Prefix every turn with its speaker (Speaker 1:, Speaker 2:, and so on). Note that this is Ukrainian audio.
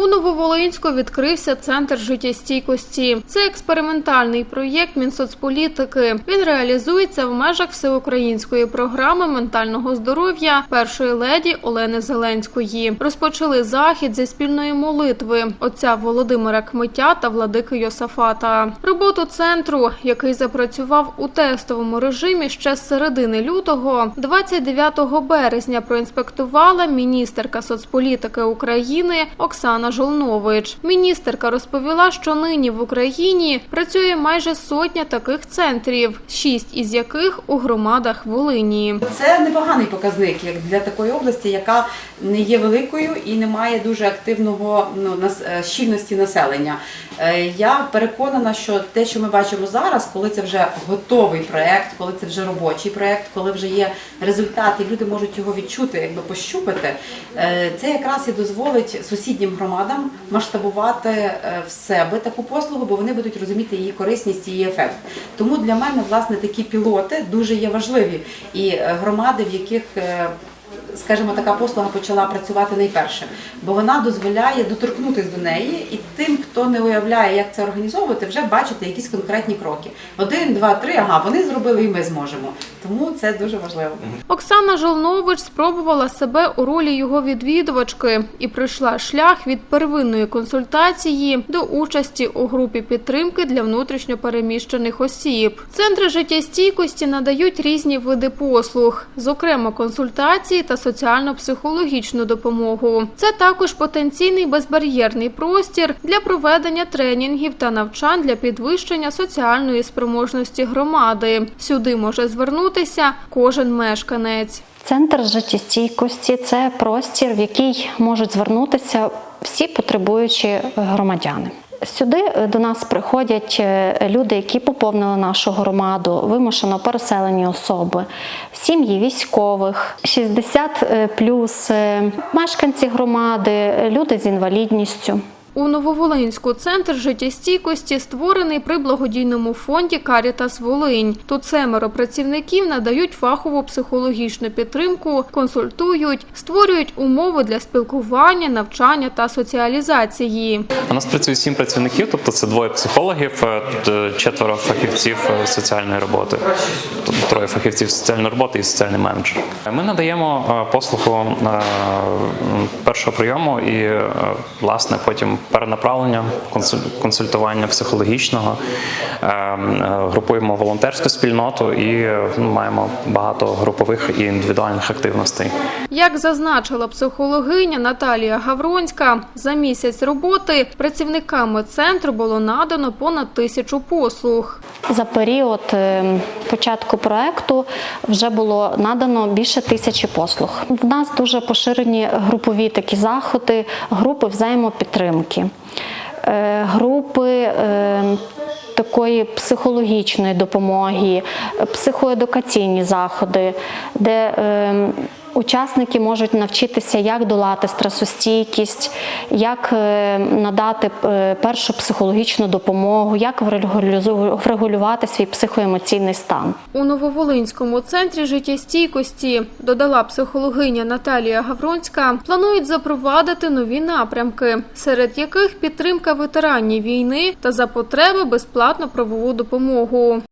Speaker 1: У Нововолинську відкрився центр життєстійкості. Це експериментальний проєкт Мінсоцполітики. Він реалізується в межах всеукраїнської програми ментального здоров'я першої леді Олени Зеленської. Розпочали захід зі спільної молитви отця Володимира Кмиття та владики Йосафата. Роботу центру, який запрацював у тестовому режимі ще з середини лютого, 29 березня проінспектувала міністерка соцполітики України Оксана Жолнович. Міністерка розповіла, що нині в Україні працює майже сотня таких центрів, шість із яких у громадах Волині.
Speaker 2: Це непоганий показник як для такої області, яка не є великою і не має дуже активного ну, нас- е, щільності населення. Е, Я переконана, що те, що ми бачимо зараз, коли це вже готовий проект, коли це вже робочий проект, коли вже є результат, і люди можуть його відчути, якби пощупати, е, це якраз і дозволить сусіднім громадам масштабувати е, в себе таку послугу, бо вони будуть розуміти її корисність і її ефект. Тому для мене власне такі пілоти дуже є важливі. І е, громади, в яких е, скажімо, така послуга почала працювати найперше, бо вона дозволяє доторкнутися до неї, і тим, хто не уявляє, як це організовувати, вже бачити якісь конкретні кроки. Один, два, три. Ага, вони зробили, і ми зможемо. Тому це дуже важливо.
Speaker 1: Оксана Жолнович спробувала себе у ролі його відвідувачки і пройшла шлях від первинної консультації до участі у групі підтримки для внутрішньопереміщених осіб. Центри життєстійкості надають різні види послуг, зокрема консультації та соціально-психологічну допомогу. Це також потенційний безбар'єрний простір для проведення тренінгів та навчань для підвищення соціальної спроможності громади. Сюди може звернутися кожен мешканець.
Speaker 3: Центр життєстійкості це простір, в який можуть звернутися всі потребуючі громадяни. Сюди е, до нас приходять е, люди, які поповнили нашу громаду, вимушено переселені особи, сім'ї військових, 60 е, плюс мешканці громади, люди з інвалідністю.
Speaker 1: У Нововолинську центр життєстійкості створений при благодійному фонді Карітас Волинь. Тут семеро працівників надають фахову психологічну підтримку, консультують, створюють умови для спілкування, навчання та соціалізації.
Speaker 4: У нас працює сім працівників, тобто це двоє психологів, е, четверо фахівців е, соціальної роботи, тобто троє фахівців соціальної роботи і соціальний менеджер. Ми надаємо е, послугу е, першого прийому і е, власне потім перенаправлення, консуль- консультування психологічного. Е, м, е, Групуємо волонтерську спільноту і ну, маємо багато групових і індивідуальних активностей.
Speaker 1: Як зазначила психологиня Наталія Гавронська, за місяць роботи працівниками центру було надано понад тисячу послуг.
Speaker 3: За період е, початку проекту вже було надано більше тисячі послуг. В нас дуже поширені групові такі заходи, групи взаємопідтримки, е, групи. е, Такої психологічної допомоги, психоедукаційні заходи, де е, учасники можуть навчитися, як долати стресостійкість, як е, надати е, першу психологічну допомогу, як врегулювати свій психоемоційний стан.
Speaker 1: У Нововолинському центрі життєстійкості, додала психологиня Наталія Гавронська, планують запровадити нові напрямки, серед яких підтримка ветеранів війни та за потреби безплатну правову допомогу.